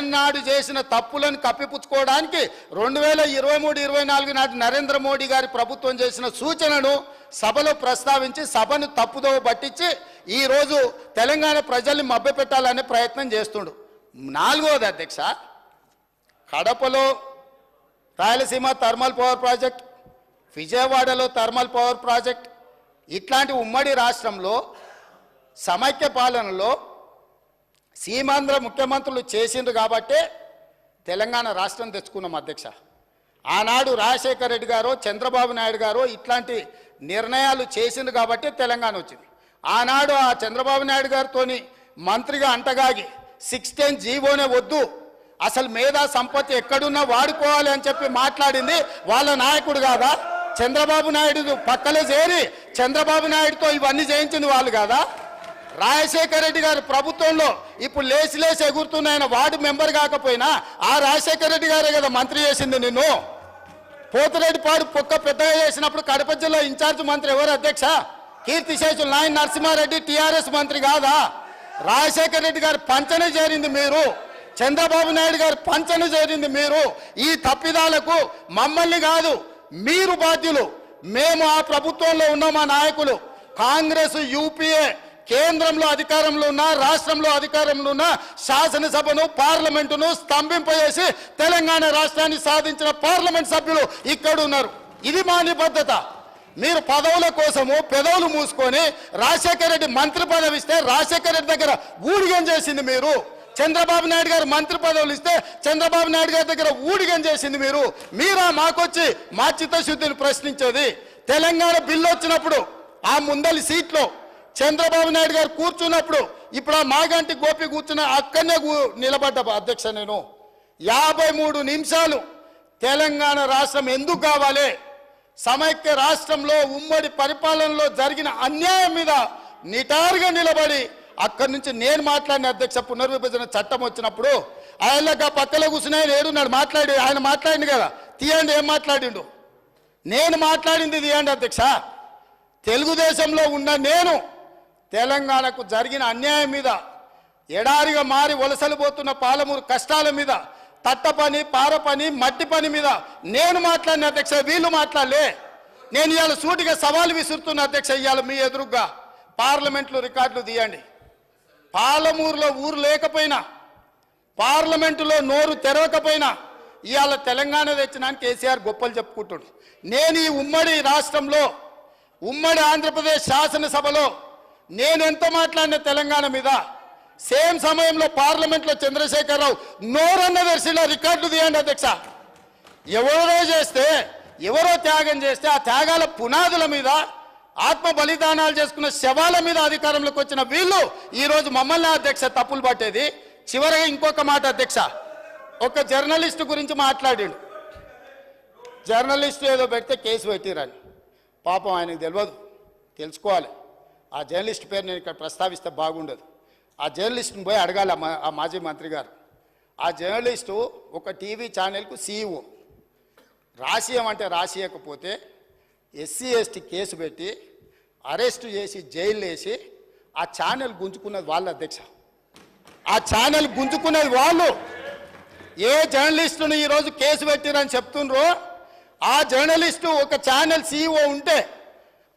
జగన్ నాడు చేసిన తప్పులను కప్పిపుచ్చుకోవడానికి రెండు వేల ఇరవై మూడు ఇరవై నాలుగు నాటి నరేంద్ర మోడీ గారి ప్రభుత్వం చేసిన సూచనను సభలో ప్రస్తావించి సభను తప్పుదోవ పట్టించి ఈరోజు తెలంగాణ ప్రజల్ని మభ్యపెట్టాలనే ప్రయత్నం చేస్తుండు. నాలుగవది అధ్యక్ష కడపలో రాయలసీమ థర్మల్ పవర్ ప్రాజెక్ట్ విజయవాడలో థర్మల్ పవర్ ప్రాజెక్ట్ ఇట్లాంటి ఉమ్మడి రాష్ట్రంలో సమైక్య పాలనలో సీమాంధ్ర ముఖ్యమంత్రులు చేసిండ్రు కాబట్టే తెలంగాణ రాష్ట్రం తెచ్చుకున్నాం అధ్యక్ష. ఆనాడు రాజశేఖర రెడ్డి గారు చంద్రబాబు నాయుడు గారు ఇట్లాంటి నిర్ణయాలు చేసింది కాబట్టి తెలంగాణ వచ్చింది. ఆనాడు ఆ చంద్రబాబు నాయుడు గారితో మంత్రిగా అంటగాగి సిక్స్టీన్ జీవోనే వద్దు. అసలు మేధా సంపత్తి ఎక్కడున్నా వాడుకోవాలి అని చెప్పి మాట్లాడింది వాళ్ళ నాయకుడు కాదా? చంద్రబాబు నాయుడు పక్కలే చేరి చంద్రబాబు నాయుడుతో ఇవన్నీ చేయించింది వాళ్ళు కాదా? రాజశేఖర రెడ్డి గారు ప్రభుత్వంలో ఇప్పుడు లేచి లేచి ఎగురుతున్న ఆయన వార్డు మెంబర్ కాకపోయినా ఆ రాజశేఖర రెడ్డి గారే కదా మంత్రి చేసింది నిన్ను. పోతిరెడ్డిపాడు పొక్క పెద్దగా చేసినప్పుడు కడప జిల్లా ఇన్ఛార్జ్ మంత్రి ఎవరు అధ్యక్ష? కీర్తిశేషులు నాయన నరసింహారెడ్డి టీఆర్ఎస్ మంత్రి కాదా? రాజశేఖర రెడ్డి గారు పంచన చేరింది మీరు. చంద్రబాబు నాయుడు గారు పంచన చేరింది మీరు. ఈ తప్పిదాలకు మమ్మల్ని కాదు మీరు బాధ్యులు. మేము ఆ ప్రభుత్వంలో ఉన్న మా నాయకులు. కాంగ్రెస్ యూపీఏ కేంద్రంలో అధికారంలో ఉన్న రాష్ట్రంలో అధికారంలో ఉన్న శాసనసభను పార్లమెంటును స్తంభింపజేసి తెలంగాణ రాష్ట్రాన్ని సాధించిన పార్లమెంట్ సభ్యులు ఇక్కడ ఉన్నారు. ఇది మా నిబద్ధత. మీరు పదవుల కోసము పెదవులు మూసుకొని రాజశేఖర రెడ్డి మంత్రి పదవి ఇస్తే రాజశేఖర రెడ్డి దగ్గర ఊడిగం చేసింది మీరు. చంద్రబాబు నాయుడు గారు మంత్రి పదవులు ఇస్తే చంద్రబాబు నాయుడు గారి దగ్గర ఊడిగం చేసింది మీరు. మీరా మాకొచ్చి మా చిత్తశుద్ధిని ప్రశ్నించేది. తెలంగాణ బిల్లు వచ్చినప్పుడు ఆ ముందలి సీట్లో చంద్రబాబు నాయుడు గారు కూర్చున్నప్పుడు ఇప్పుడు ఆ మాగంటి గోపి కూర్చున్న అక్కడనే నిలబడ్డ అధ్యక్ష నేను. యాభై మూడు నిమిషాలు తెలంగాణ రాష్ట్రం ఎందుకు కావాలి? సమైక్య రాష్ట్రంలో ఉమ్మడి పరిపాలనలో జరిగిన అన్యాయం మీద నిటారుగా నిలబడి అక్కడి నుంచి నేను మాట్లాడిన అధ్యక్ష పునర్విభజన చట్టం వచ్చినప్పుడు ఆయనగా పక్కలో కూర్చుని ఆయన ఏడున్నాడు మాట్లాడి ఆయన మాట్లాడింది కదా. తీయండి ఏం మాట్లాడిండు? నేను మాట్లాడింది తీయండి అధ్యక్ష. తెలుగుదేశంలో ఉన్న నేను తెలంగాణకు జరిగిన అన్యాయం మీద ఎడారిగా మారి వలసలు పోతున్న పాలమూరు కష్టాల మీద తట్ట పని పార పని మట్టి పని మీద నేను మాట్లాడిన అధ్యక్ష వీళ్ళు మాట్లాడలే. నేను ఇవాళ సూటిగా సవాలు విసురుతున్న అధ్యక్ష ఇవాళ మీ ఎదురుగా పార్లమెంట్లో రికార్డులు తీయండి. పాలమూరులో ఊరు లేకపోయినా పార్లమెంటులో నోరు తెరవకపోయినా ఇవాళ తెలంగాణ తెచ్చినాను కేసీఆర్ గొప్పలు చెప్పుకుంటుండ్రు నేను ఈ ఉమ్మడి రాష్ట్రంలో ఉమ్మడి ఆంధ్రప్రదేశ్ శాసనసభలో నేను ఎంత మాట్లాడిన తెలంగాణ మీద? సేమ్ సమయంలో పార్లమెంట్లో చంద్రశేఖరరావు నోరన్న దర్శిలో రికార్డు తీయండి అధ్యక్ష. ఎవరో చేస్తే ఎవరో త్యాగం చేస్తే ఆ త్యాగాల పునాదుల మీద ఆత్మ బలిదానాలు చేసుకున్న శవాల మీద అధికారంలోకి వచ్చిన వీళ్ళు ఈరోజు మమ్మల్ని అధ్యక్ష తప్పులు పట్టేది. చివరగా ఇంకొక మాట అధ్యక్ష. ఒక జర్నలిస్టు గురించి మాట్లాడాడు. జర్నలిస్టు ఏదో పెడితే కేసు పెట్టిరని. పాపం ఆయనకు తెలియదు తెలుసుకోవాలి. ఆ జర్నలిస్ట్ పేరు నేను ఇక్కడ ప్రస్తావిస్తే బాగుండదు. ఆ జర్నలిస్ట్ని పోయి అడగాలి ఆ మా- మాజీ మంత్రి గారు. ఆ జర్నలిస్టు ఒక టీవీ ఛానల్కు సీఈఓ. రాసియమంటే రాసియకపోతే ఎస్సీ ఎస్టీ కేసు పెట్టి అరెస్టు చేసి జైలు వేసి ఆ ఛానల్ గుంజుకున్నది వాళ్ళ అధ్యక్ష. ఆ ఛానల్ గుంజుకున్నది వాళ్ళు. ఏ జర్నలిస్టును ఈరోజు కేసు పెట్టిరని చెప్తుండ్రో ఆ జర్నలిస్టు ఒక ఛానల్ సీఈఓ ఉంటే